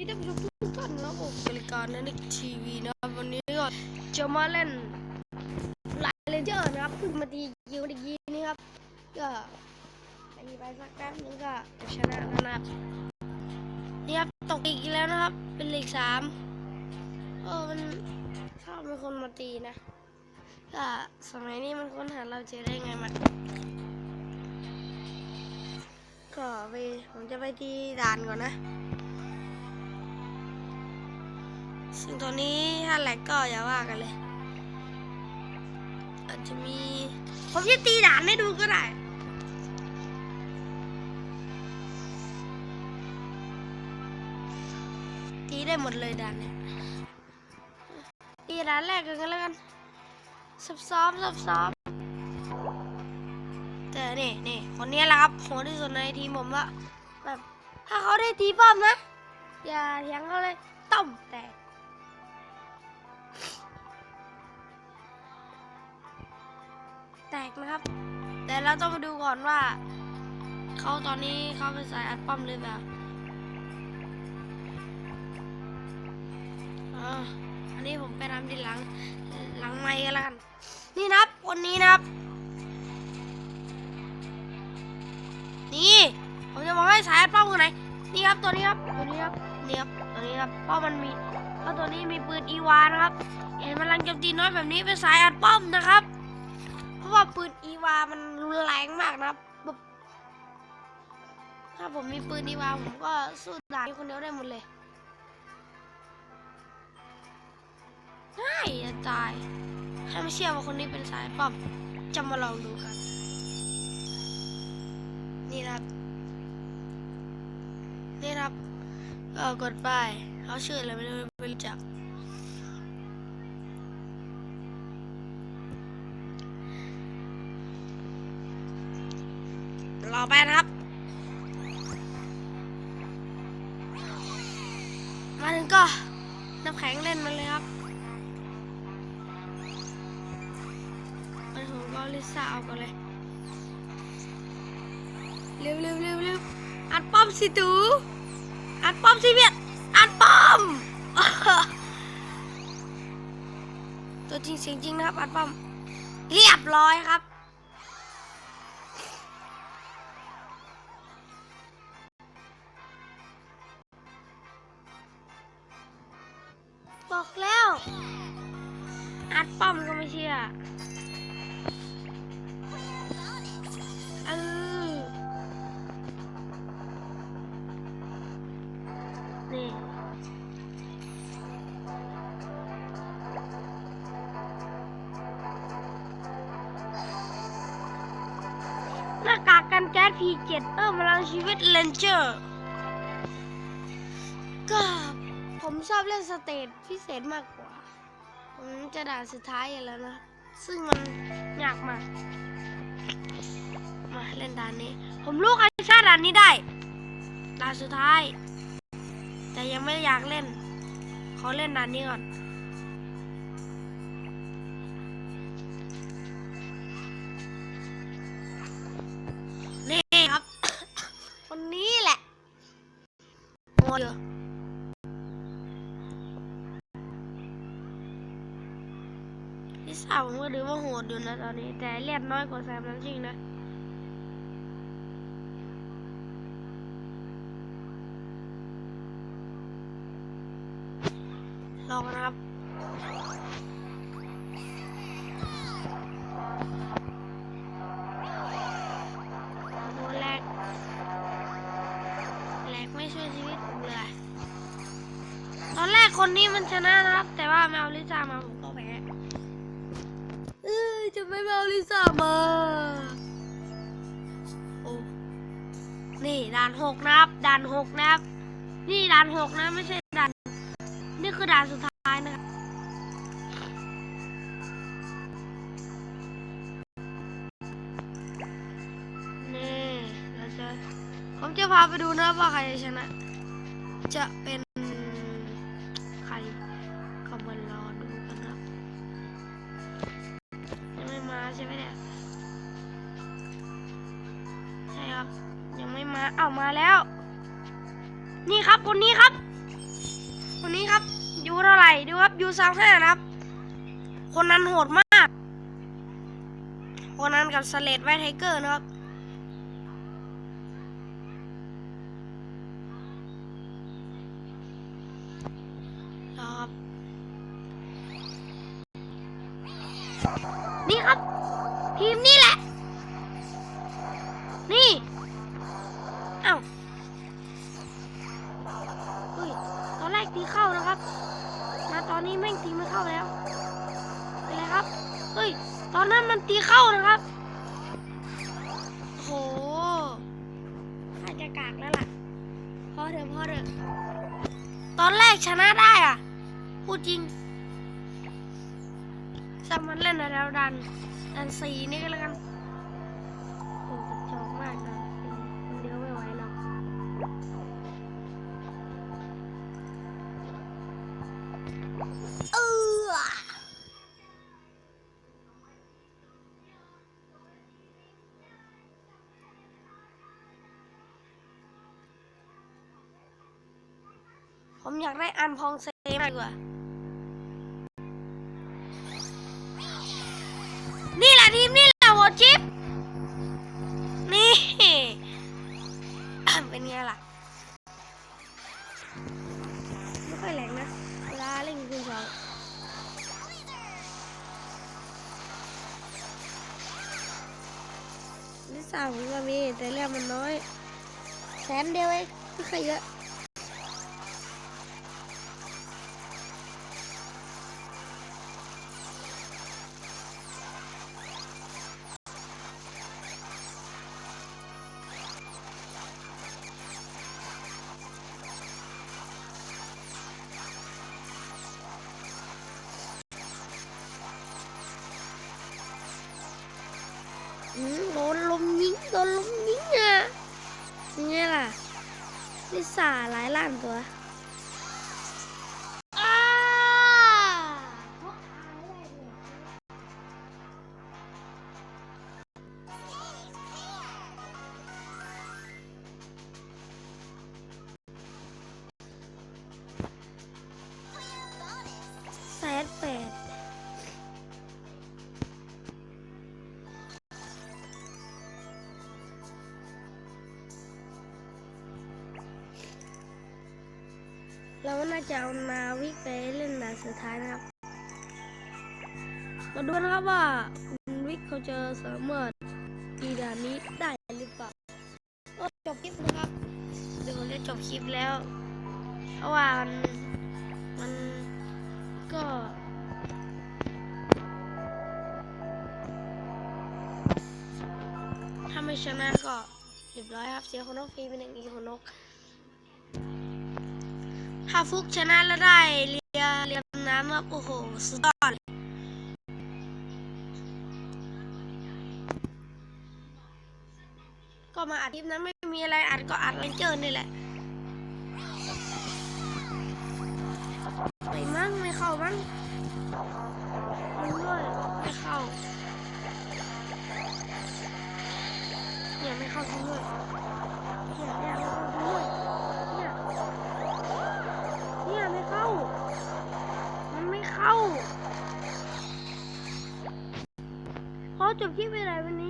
นี่ท่านผู้ชมทุกท่านนะครับผมรายการนันนิกทีวีนะครับวันนี้ก็จะมาเล่นไลน์เลนเจอร์นะครับเพิ่งมาตียิวตะกี้นี่ครับ ก็ตีไปสักแป๊บนึงก็จะชนะแล้วนะครับนี่ครับตกอีกแล้วนะครับ เป็นเลขสามเออมันชอบเป็นคนมาตีนะก็สมัยนี้มันค้นหาเราเจอได้ไงมันก็ไปผมจะไปตีด่านก่อนนะ ซึ่งตัวนี้ถ้าแหลกก็อย่าว่ากันเลย อาจจะมี ผมจะตีด่านให้ดูก็ได้ตีได้หมดเลยด่านเนี่ยตีด่านแรกกันแล้วกันซับซ้อมซับซ้อมแต่นี่นี่คนนี้แหละครับโหดที่สุดในทีมผมละแบบถ้าเขาได้ตีป้อมนะ อย่าเถียงเขาเลยต้มแตก แตกนะครับ แต่เราต้องมาดูก่อนว่า เขาตอนนี้เขาเป็นสายอัดป้อมหรือเปล่าอันนี้ผมไปทำทีหลังหลังไม่กันแล้วกัน นี่นะครับคนนี้นะครับนี่ผมจะบอกให้สายอัดป้อมคนไหนนี่ครับตัวนี้ครับตัวนี้ครับนี่ครับตัวนี้ครับเพราะมันมีเพราะตัวนี้มีปืนอีวานะครับ เห็นพลังโจมตีน้อยแบบนี้เป็นสายอัดป้อมนะครับะว่าปืนอีวามันรุนแรงมากนะครับแบบถ้าผมมีปืนอีวาผมก็สู้ด่านคนเดียวได้หมดเลยง่ายจะตายถ้าไม่เชื่อว่าคนนี้เป็นสายป้อมจะมาลองดูกัน นี่นะครับ นี่นะครับก็กดไปเขาชื่ออะไรไม่รู้ไม่รู้จัก ไปนะครับ มาถึงก็น้ำแข็งเล่นมันเลยครับมันผมก็ลิซ่าเอาก่อนเลย เร็วเร็วเร็วเร็วอัดป้อมสิตูอัดป้อมสิเวียดอัดป้อม ตัวจริงเสียงจริงนะครับ อัดป้อม เรียบร้อยครับ บอกแล้ว อัดป้อมก็ไม่เชื่อเออนี่หน้ากากกันแก๊ส P7 เพิ่มพลังชีวิตเลนเจอร์ ชอบเล่นสเตจพิเศษมากกว่า ผมจะด่านสุดท้ายอย่แล้วนะ ซึ่งมันยากมาก มาเล่นด่านนี้ ผมรู้ใครชาด่านนี้ได้ ด่านสุดท้าย แต่ยังไม่อยากเล่น ขอเล่นด่านนี้ก่อนนี่ครับ คนนี้แหละโอ้ยลิซ่า ผมก็ดูว่าโหดอยู่นะตอนนี้ แต่เลือดน้อยกว่าแซมนั้นจริงนะลองนะครับโดนแรกแรกไม่ช่วยชีวิตผมเลย ตอนแรกคนนี้มันชนะนะครับ แต่ว่าไม่เอาลิซ่ามาผม ไม่เอาลิซ่ามาโอ้นี่ด่านหกนะครับด่านหกนะครับนี่ด่านหกนะไม่ใช่ด่านนี่คือด่านสุดท้ายนะครับนี่เราจะผมจะพาไปดูนะว่าใครจะชนะ จะเป็น ใช่ครับยังไม่มาเอามาแล้วนี่ครับ คนนี้ครับดูครับยูสามห้านะครับ คนนั้นโหดมาก คนนั้นกับสเลดไวท์ไทเกอร์นะครับนี่ครับ ทีมนี่แหละ นี่ เฮ้ย ตอนนั้นมันตีเข้านะครับ โหอาจะกากแล้วล่ะพอเถอะพอเถอะตอนแรกชนะได้อะ พูดจริงสามันเล่นในแล้วดัน ดันสีนี่ก็แล้วกัน ผมอยากได้อันพองเซมากกว่า นี่แหละทีมนี่แหละหัวจิ๊บนี่ เป็นไงล่ะ ไม่ค่อยแรงนะ เวลาเล่นคุณสองลิซ่าผมก็มีแต่เรื่องมันน้อย แสนเดียวเองไม่ค่อยเยอะ โดนลุมยิงอะยังไงล่ะลิซ่าหลายล้านตัว น่าจะเอานาวิกไปเล่นนาสุดท้ายนะครับ มาดูนะครับว่าคุณวิกเขาจะสามารถตีดานี้ได้หรือเปล่าจบคลิปนะครับเดี๋ยวผมจะจบคลิปแล้ว เพราะว่ามันมันก็ถ้าไม่ชนะก็เรียบร้อยครับเสียคนนกฟรีเป็นหนึ่งอีกคนนก ถ้าฟุกชนะแล้วได้เรียเรียมน้ำครับโอ้โห สุดยอดก็มาอัดคลิปนั้นไม่มีอะไรอัดก็อัดเลนเจอร์นี่แหละไม่มั้งไม่เข้ามั้งไม่ด้วยไม่เข้าเนี่ยไม่เข้าจริงด้วยเนี่ย จบกี่ปไปไหนวันนี้